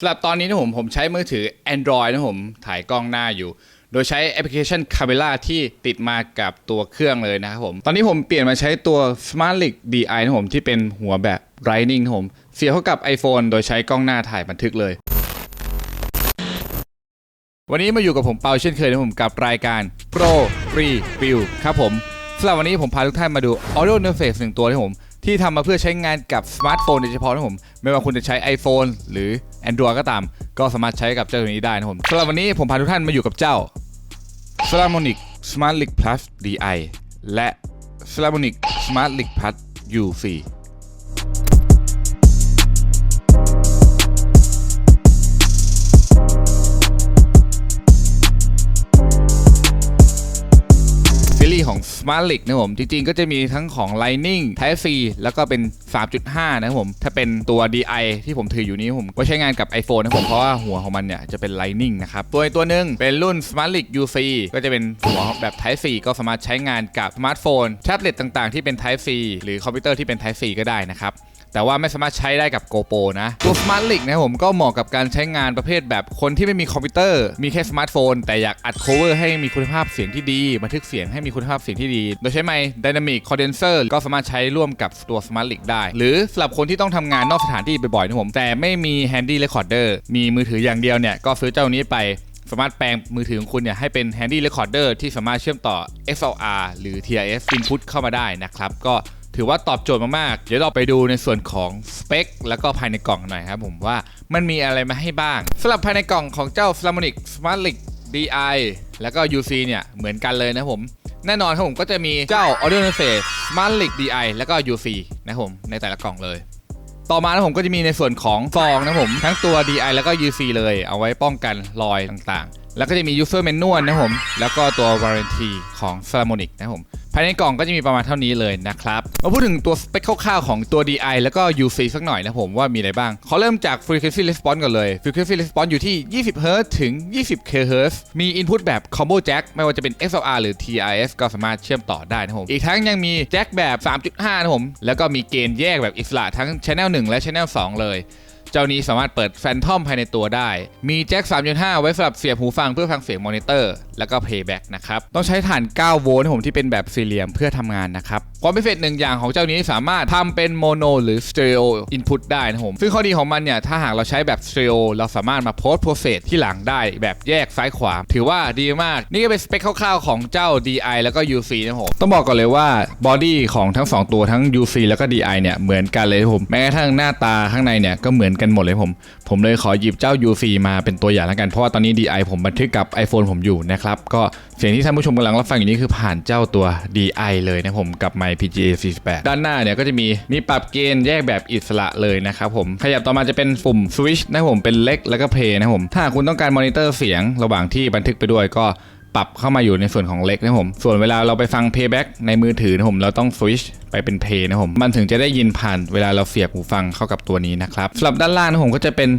สำหรับตอนนี้นะผมผมใช้มือถือ Android นะผมถ่ายกล้องหน้าอยู่ โดยใช้แอปพลิเคชัน Camera ที่ติดมากับตัวเครื่องเลยนะครับผม ตอนนี้ผมเปลี่ยนมาใช้ตัว Smart l i g DI นะผมที่เป็นหัวแบบ Lightning นะผม เสียบเข้ากับ iPhone โดยใช้กล้องหน้าถ่ายบันทึกเลย วันนี้มาอยู่กับผมเปาเช่นเคยนะผมกับรายการ Pro Free Build ครับผมสำหรับวันนี้ผมพาทุกท่านมาดู Audio Interface หนึ่งตัวนะผม ที่ทำมาเพื่อใช้งานกับสมาร์ทโฟนโดยเฉพาะนะผม ไม่ว่าคุณจะใช้ iPhone หรือ Android ก็ตาม ก็สามารถใช้กับเจ้าตัวนี้ได้นะผมสำหรับวันนี้ผมพาทุกท่านมาอยู่กับเจ้า s l a m o n i c Smart Link Plus DI และ s l a m o n i c Smart Link Plus UC ซีรีส์ของ Smart l i g นะผมจริงๆก็จะมีทั้งของ Lightning Type C แล้วก็เป็น 3.5 นะครับผมถ้าเป็นตัว DI ที่ผมถืออยู่นี้ผมก็ใช้งานกับ iPhone นะผมเพราะว่าหัวของมันเนี่ยจะเป็น Lightning นะครับตัวอีกตัวหนึ่งเป็นรุ่น Smart l i g UC ก็จะเป็นหัวแบบ Type C ก็สามารถใช้งานกับสมาร์ทโฟนแท็บเล็ตต่างๆที่เป็น Type C หรือคอมพิวเตอร์ที่เป็น Type C ก็ได้นะครับแต่ว่าไม่สามารถใช้ได้กับ GoPro นะตัว Smart Link นะผมก็เหมาะกับการใช้งานประเภทแบบคนที่ไม่มีคอมพิวเตอร์ มีแค่สมาร์ทโฟน แต่อยากอัด cover ให้มีคุณภาพเสียงที่ดีบันทึกเสียงให้มีคุณภาพเสียงที่ดี โดยใช้ไมค์ Dynamic Condenser ก็สามารถใช้ร่วมกับตัว Smart Link ได้ หรือสำหรับคนที่ต้องทำงานนอกสถานที่บ่อยๆนะผม แต่ไม่มี Handy Recorder มีมือถืออย่างเดียวเนี่ย ก็ซื้อเจ้านี้ไปสามารถแปลงมือถือของคุณเนี่ยให้เป็น Handy Recorder ที่สามารถเชื่อมต่อ XLR หรือ TIF input เข้ามาได้นะครับก็ถือว่าตอบโจทย์มาก ๆ เดี๋ยวเราไปดูในส่วนของสเปคแล้วก็ภายในกล่องหน่อยครับผมว่ามันมีอะไรมาให้บ้างสำหรับภายในกล่องของเจ้า f l a m o n i c Smart Link DI แล้วก็ UC เนี่ยเหมือนกันเลยนะผม แน่นอนครับผมก็จะมีเจ้า Audio Interface Smart Link DI แล้วก็ UC นะครับผมในแต่ละกล่องเลย ต่อมานะผมก็จะมีในส่วนของฟองนะผม ทั้งตัว DI แล้วก็ UC เลยเอาไว้ป้องกันรอยต่างๆ แล้วก็จะมี user manual นะผม แล้วก็ตัว warranty ของ s a l m o n i c นะผมภายในกล่องก็จะมีประมาณเท่านี้เลยนะครับ มาพูดถึงตัวสเปคคร่าวๆของตัว DI แล้วก็ UC สักหน่อยนะผมว่ามีอะไรบ้างขอเริ่มจาก frequency response ก่อนเลย frequency response อยู่ที่ 20 Hz ถึง 20 kHz มี input แบบ combo jack ไม่ว่าจะเป็น XLR หรือ TIF ก็สามารถเชื่อมต่อได้นะผม อีกทั้งยังมีแจ็คแบบ 3.5 นะผม แล้วก็มีเกณฑ์แยกแบบอิสระทั้ง channel 1 และ channel 2 เลย เจ้านี้สามารถเปิดแฟนทอมภายในตัวได้ มีแจ็ค 3.5 ไว้สำหรับเสียบหูฟังเพื่อฟังเสียงมอนิเตอร์ แล้วก็เพย์แบ็กนะครับ ต้องใช้ฐาน 9 โวลต์ผมที่เป็นแบบสี่เหลี่ยมเพื่อทำงานนะครับความพิเศษหนึ่งอย่างของเจ้านี้สามารถทำเป็นโมโนหรือสเตอริโออินพุตได้นะผมซึ่งข้อดีของมันเนี่ย ถ้าหากเราใช้แบบสเตอริโอเราสามารถมาโพสต์โปรเซสที่หลังได้แบบแยกซ้ายขวา ถือว่าดีมาก นี่ก็เป็นสเปคคร่าวๆของเจ้า DI แล้วก็ UC นะผมต้องบอกก่อนเลยว่าบอดี้ของทั้งสองตัวทั้ง UC แล้วก็ DI เนี่ย เหมือนกันเลยผมแม้กระทั่งหน้าตาข้างในเนี่ยก็เหมือนกันหมดเลยผม ผมเลยขอหยิบเจ้า UC มาเป็นตัวอย่างแล้วกันเพราะว่าตอนนี้ DI ผมบันทึกกับ iPhone ผมอยู่นะครับก็เสียงที่ท่านผู้ชมกำลังรับฟังอยู่นี้คือผ่านเจ้าตัว DI เลยนะผมกับไมค์ PGA 48 ด้านหน้าเนี่ยก็จะมีมีปรับเกณฑ์แยกแบบอิสระเลยนะครับผม ขยับต่อมาจะเป็นปุ่ม Switch นะผมเป็นเล็กแล้วก็เพย์นะผม ถ้าคุณต้องการมอนิเตอร์เสียงระหว่างที่บันทึกไปด้วยก็ปรับเข้ามาอยู่ในส่วนของเล็กนะผม ส่วนเวลาเราไปฟัง playback ในมือถือนะผมเราต้อง switch ไปเป็น play นะผม มันถึงจะได้ยินผ่านเวลาเราเสียบหูฟังเข้ากับตัวนี้นะครับสำหรับด้านล่างนะผมก็จะเป็น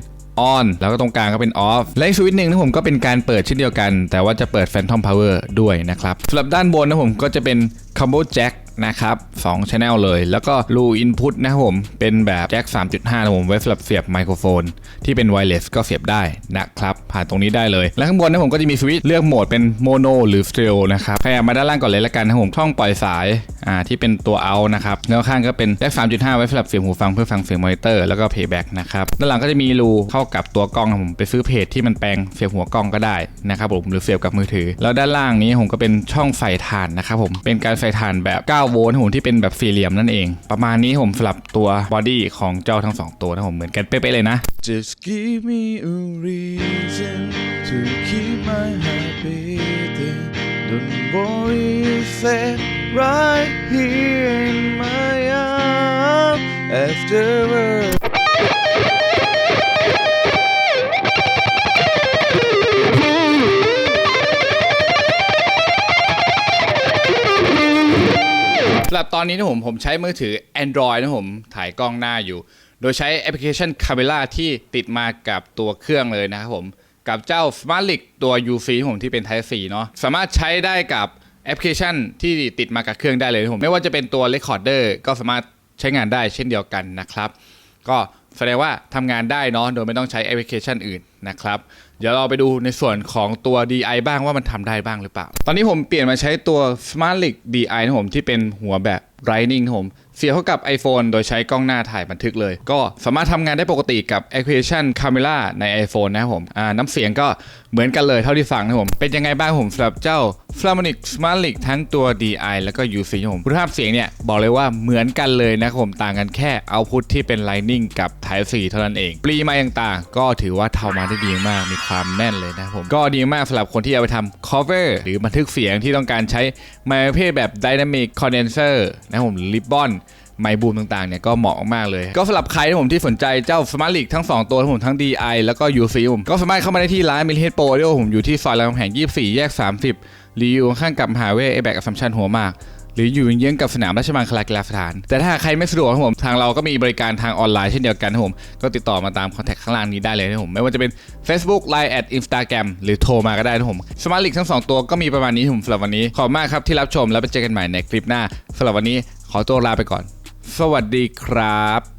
on แล้วก็ตรงกลางก็เป็น off และอีกสวิตช์หนึ่งนะผมก็เป็นการเปิดเช่นเดียวกัน แต่ว่าจะเปิด phantom power ด้วยนะครับสำหรับด้านบนนะครับผมก็จะเป็น combo jack นะครับ2 channel เลย แล้วก็รู input นะครับผม เป็นแบบแจ็ค3.5นะผมไว้สำหรับเสียบไมโครโฟน ที่เป็นไวเลสก็เสียบได้นะครับผ่านตรงนี้ได้เลย แล้วข้างบนนะผมก็จะมีสวิตช์เลือกโหมดเป็นโมโนหรือสเตอริโอนะครับขยับมาด้านล่างก่อนเลยละกันนะผมช่องปล่อยสายอ่าที่เป็นตัว out นะครับแล้วข้างก็เป็นแจ็ค3.5ไว้สำหรับเสียบหูฟังเพื่อฟังเสียงมอนิเตอร์แล้วก็ playback นะครับด้านหลังก็จะมีรูเข้ากับตัวกล้องครับผมไปซื้อเพจที่มันแปลงเสียบหัวกล้องก็ได้นะครับผมหรือเสียบกับมือถือ แล้วด้านล่างนี้ผมก็เป็นช่องใส่ถ่านนะครับผมเป็นการใส่ถ่านแบบ 9 โวลต์ผมที่เป็นแบบสี่เหลี่ยมนั่นเอง ประมาณนี้ผมสลับตัวบอดี้ของเจ้าทั้งสองตัวนะผมเหมือนกันเป๊ะๆเลยนะ Just give me a reason reason to keep my heart beating. Don't worry, it's right here in my arms. Afterwards. สำหรับตอนนี้นะผมผมใช้มือถือ Android นะผมถ่ายกล้องหน้าอยู่ โดยใช้แอปพลิเคชัน Camera ที่ติดมากับตัวเครื่องเลยนะครับผม กับเจ้า Smart l i g ตัว UC ของผมที่เป็น Type C เนาะสามารถใช้ได้กับแอปพลิเคชันที่ติดมากับเครื่องได้เลยนะผม ไม่ว่าจะเป็นตัว Recorder ก็สามารถใช้งานได้เช่นเดียวกันนะครับ ก็แสดงว่าทำงานได้เนาะโดยไม่ต้องใช้แอปพลิเคชันอื่นนะครับ เดี๋ยวเราไปดูในส่วนของตัว DI บ้างว่ามันทำได้บ้างหรือเปล่า ตอนนี้ผมเปลี่ยนมาใช้ตัว Smart l i g DI นะผมที่เป็นหัวแบบ Lightning นะผม เสียบเข้ากับ iPhone โดยใช้กล้องหน้าถ่ายบันทึกเลย ก็สามารถทำงานได้ปกติกับแอปพลิเคชัน Camera ใน iPhone นะครับผมอ่าน้ำเสียงก็เหมือนกันเลยเท่าที่ฟังนะครับผม เป็นยังไงบ้างผมสำหรับเจ้า f l a m o n i c Smart l i g ทั้งตัว DI แล้วก็ UC ครับผมคุณภาพเสียงเนี่ย บอกเลยว่าเหมือนกันเลยนะครับผมต่างกันแค่ output ที่เป็น Lightning กับ Type C เท่านั้นเอง ปรีมาต่างๆ ก็ถือว่าทำมาได้ดีมากมีความแน่นเลยนะครับผมก็ดีมากสำหรับคนที่เอาไปทำ cover หรือบันทึกเสียงที่ต้องการใช้ไมค์ประเภทแบบ Dynamic Condenser นะครับผมรือ Ribbon ไมบูมต่างๆเนี่ยก็เหมาะมากเลย ก็สำหรับใครที่ผมที่สนใจเจ้า Smart League ทั้ง 2 ตัวทั้งผมทั้ง DI แล้วก็ UC ผมก็สามารถเข้ามาได้ที่ร้าน m i l l i h e a d Pro ด้วยผมอยู่ที่ซอยรามคำแหง24 แยก 30 รีวิวข้างกับมหาเวทเอแบกอัสสัมชัญหัวมากหรืออยู่เยื้องกับสนามราชมังคลากีฬาสถาน แต่ถ้าใครไม่สะดวกครับผม ทางเราก็มีบริการทางออนไลน์เช่นเดียวกันครับผม ก็ติดต่อมาตามคอนแทคข้างล่างนี้ได้เลยนะผม ไม่ว่าจะเป็น Facebook Line แอด Instagram หรือโทรมาก็ได้นะผม Smart League ทั้งสองตัวก็มีประมาณนี้ผมสำหรับวันนี้ ขอบมากครับที่รับชมแล้วไปเจอกันใหม่ในคลิปหน้าสำหรับวันนี้ขอตัวลาไปก่อน สวัสดีครับ